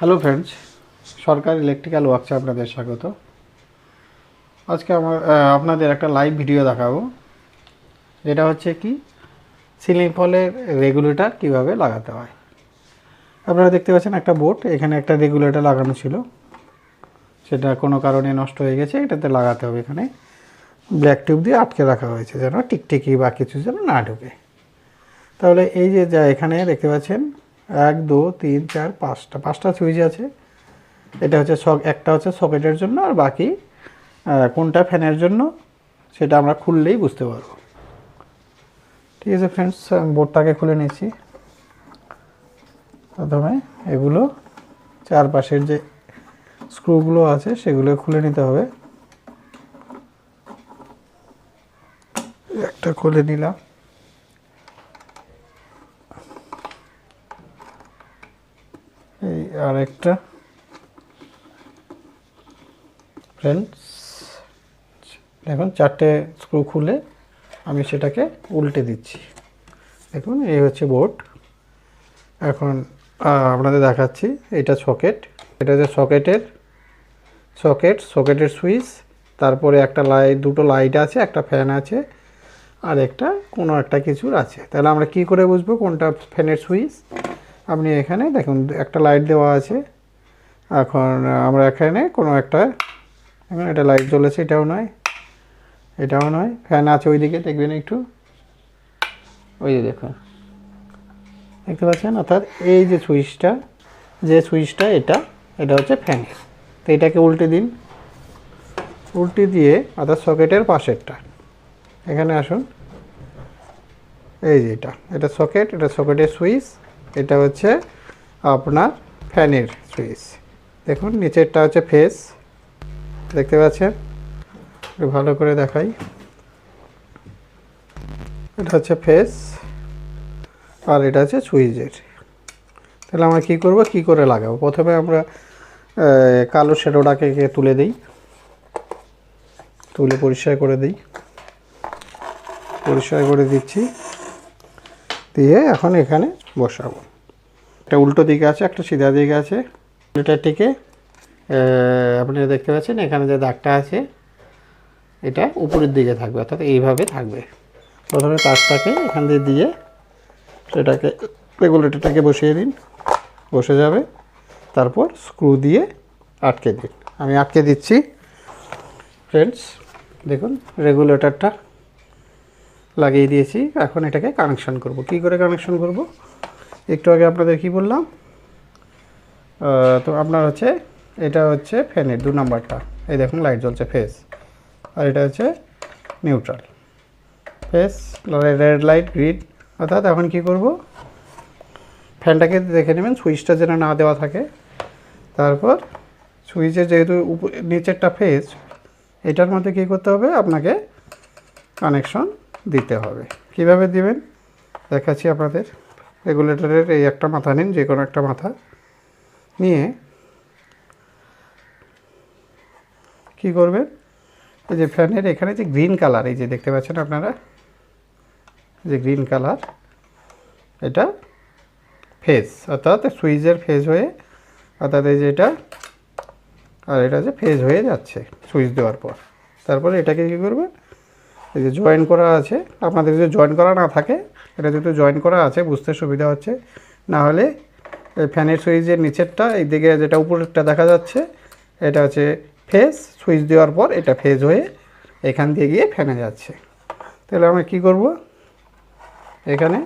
Hello friends Sarkar electrical ওয়ার্কসে আপনাদের স্বাগত। আজকে আমার আপনাদের একটা লাইভ ভিডিও দেখাবো। যেটা হচ্ছে কি সিলিং ফলের রেগুলেটর কীভাবে লাগাতে হয়। আপনারা দেখতে পাচ্ছেন একটা বোর্ড এখানে একটা রেগুলেটর লাগানো ছিল। সেটা কোনো কারণে নষ্ট হয়ে গেছে, এটাতে লাগাতে হবে এখানে। ব্ল্যাক টিউব দিয়ে আটকে রাখা হয়েছে যেন টিকটিকি বা কিছু যেন না ঢুকে। তাহলে এই যে, যা এখানে দেখতে পাচ্ছেন এক, দু, তিন, চার, পাঁচটা। পাঁচটা সুইচ আছে। এটা হচ্ছে সক একটা হচ্ছে সকেটের জন্য আর বাকি কোনটা ফ্যানের জন্য সেটা আমরা খুললেই বুঝতে পারব। ঠিক আছে ফ্রেন্ডস আমি বোর্ডটাকে খুলে নিচ্ছি। প্রথমে এগুলো, চারপাশের যে স্ক্রুগুলো আছে সেগুলো খুলে নিতে হবে। একটা খুলে নিলাম এই আরেকটা। ফ্রেন্ডস দেখুন, চারটে স্ক্রু খুলে আমি সেটাকে উল্টে দিচ্ছি। দেখুন, এই হচ্ছে বোর্ড এখন আপনাদের দেখাচ্ছি, এটা সকেট এটা হচ্ছে সকেটের সকেট সকেটের সুইচ তারপরে একটা লাইট দুটো লাইট আছে, একটা ফ্যান আছে, আর একটা কোনো একটা কিছুর আছে। তাহলে আমরা কি করে বুঝব কোনটা ফ্যানের সুইচ আপনি এখানে দেখুন, একটা লাইট দেওয়া আছে। এখন আমরা এখানে কোনো একটা এখন এটা লাইট জ্বলেছে, এটাও নয় এটাও নয়। ফ্যান আছে ওইদিকে, দেখবেন একটু। ওই যে দেখুন। দেখতে পাচ্ছেন? অর্থাৎ এই যে সুইচটা যে সুইচটা এটা এটা হচ্ছে ফ্যানের তো এটাকে উল্টে দিন। উল্টে দিয়ে, অর্থাৎ সকেটের পাশেরটা। এখানে আসুন। এই যে এটা এটা সকেট এটা সকেটের সুইচ এটা হচ্ছে আপনার ফ্যানের সুইচ দেখুন, নিচেরটা হচ্ছে ফেস দেখতে পাচ্ছেন? ভালো করে দেখাই। এটা হচ্ছে ফেস আর এটা হচ্ছে সুইচের। তাহলে আমরা কী করব? কী করে লাগাবো? প্রথমে আমরা কালো শ্যাডোটাকে তুলে দিই। তুলে পরিষ্কার করে দিই। পরিষ্কার করে দিচ্ছি। দিয়ে এখন এখানে বসাবো। একটা উল্টো দিকে আছে, একটা সিধা দিকে আছে। এটাটিকে আপনি দেখতে পাচ্ছেন এখানে যে দাগটা আছে, এটা উপরের দিকে থাকবে, অর্থাৎ এইভাবে থাকবে। প্রথমে তারটাকে এখান দিয়ে দিয়ে সেটাকে রেগুলেটরটাকে বসিয়ে দিন, বসে যাবে। তারপর স্ক্রু দিয়ে আটকে দিন। আমি আটকে দিচ্ছি। ফ্রেন্ডস দেখুন রেগুলেটরটা লাগিয়ে দিয়েছি। এখন এটাকে কানেকশন করব। কি করে কানেকশন করব? একটু আগে আপনাদের কি বললাম? তো আপনার হচ্ছে, এটা হচ্ছে ফ্যানের, দু নাম্বারটা। এই দেখুন লাইট জ্বলছে ফেস আর এটা হচ্ছে neutral phase red light green অর্থাৎ এখন কি করব? ফ্যানটাকে দেখে নেবেন, সুইচটা যেন না দেওয়া থাকে। তারপর সুইচের যেহেতু নিচেরটা ফেস এটার মধ্যে কী করতে হবে? আপনাকে কানেকশন দিতে হবে। কীভাবে দিবেন? দেখাচ্ছি আপনাদের। রেগুলেটরের এই একটা মাথা নিন, যে কোনো একটা মাথা নিয়ে কি করবেন? এই যে ফ্যানের এখানে যে গ্রিন কালার, এই যে দেখতে পাচ্ছেন আপনারা? যে গ্রিন কালার, এটা ফেজ, অর্থাৎ সুইচের ফেজ হয়ে, অর্থাৎ এই যে এটা, আর এটা যে ফেজ হয়ে যাচ্ছে সুইচ দেওয়ার পর। তারপরে এটাকে কী করবেন? এই যে জয়েন করা আছে, আপনাদের যদি জয়েন করা না থাকে, এটা যেহেতু জয়েন করা আছে, বুঝতে সুবিধা হচ্ছে। না হলে এই ফ্যানের সুইচের নিচেরটা, এই দিকে যেটা উপরেরটা দেখা যাচ্ছে, এটা হচ্ছে ফেজ সুইচ দেওয়ার পর এটা ফেজ হয়ে এখান দিয়ে গিয়ে ফ্যানে যাচ্ছে। তাহলে আমরা কি করব? এখানে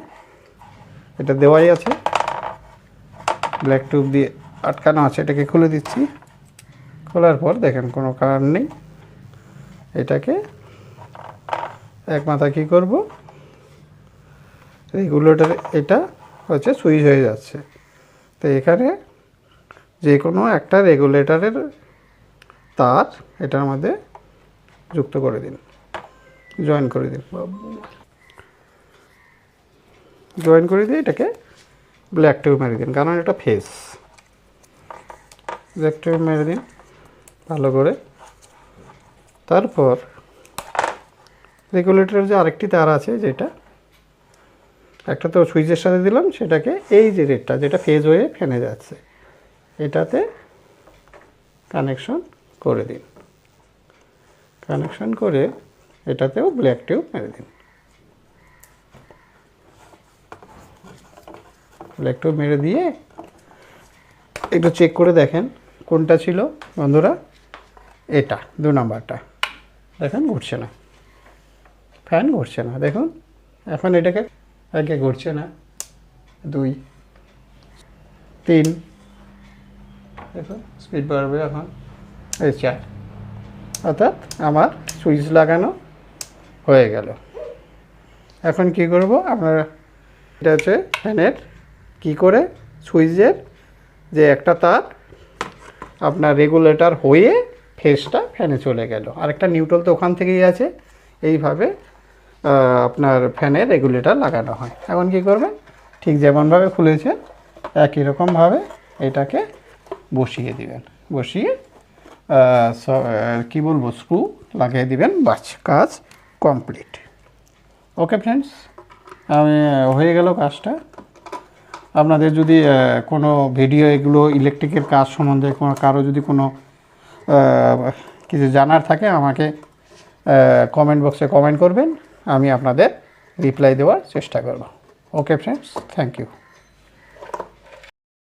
এটা দেওয়াই আছে। ব্ল্যাক টিউব দিয়ে আটকানো আছে, এটাকে খুলে দিচ্ছি। খোলার পর দেখেন কোনো কারণ নেই। এটাকে এক মাথা কী করব? রেগুলেটর এটা হচ্ছে সুইচ হয়ে যাচ্ছে। তো এখানে যে কোনো একটা রেগুলেটরের তার এটার মধ্যে যুক্ত করে দিন। জয়েন করে দিন। জয়েন করে দিয়ে এটাকে ব্ল্যাক টিউব মেরে দিন, কারণ এটা ফেস। ব্ল্যাক টিউব মেরে দিন, ভালো করে। তারপর রেগুলেটরের যে আরেকটি তার আছে যেটা একটা তো সুইচের সাথে দিলাম, সেটাকে এই যে রেটটা, যেটা ফেজ হয়ে ফেনে যাচ্ছে, এটাতে কানেকশন করে দিন। কানেকশন করে এটাতেও ব্ল্যাক টিউব মেরে দিন। ব্ল্যাক টিউব মেরে দিয়ে একটু চেক করে দেখেন কোনটা ছিল। বন্ধুরা, এটা, দু নাম্বারটা। দেখেন ঘুরছে না। ফ্যান ঘুরছে না, দেখুন। এখন এটাকে একে ঘুরছে না। দুই, তিন, দেখুন স্পিড বাড়বে এখন। এই চার। অর্থাৎ আমার সুইচ লাগানো হয়ে গেল। এখন কি করব? আপনারা এটা হচ্ছে ফ্যানের কি করে? সুইচের যে একটা তার, আপনার রেগুলেটর হয়ে ফেসটা ফ্যানে চলে গেল। আরেকটা নিউট্রাল তো ওখান থেকেই আছে। এইভাবে আপনার ফ্যানের রেগুলেটর লাগানো হয়। এখন কি করবেন ঠিক যেমনভাবে খুলেছে, একই রকমভাবে এটাকে বসিয়ে দিবেন। বসিয়ে কি বলব স্ক্রু লাগিয়ে দিবেন, বাস, কাজ কমপ্লিট ওকে ফ্রেন্ডস আমি হয়ে গেল কাজটা। আপনাদের যদি কোনো ভিডিও এগুলো ইলেকট্রিকের কাজ সম্বন্ধে কোনো, কারও যদি কোনো কিছু জানার থাকে, আমাকে কমেন্ট বক্সে কমেন্ট করবেন। আমি আপনাদের রিপ্লাই দেওয়ার চেষ্টা করব। Okay friends thank you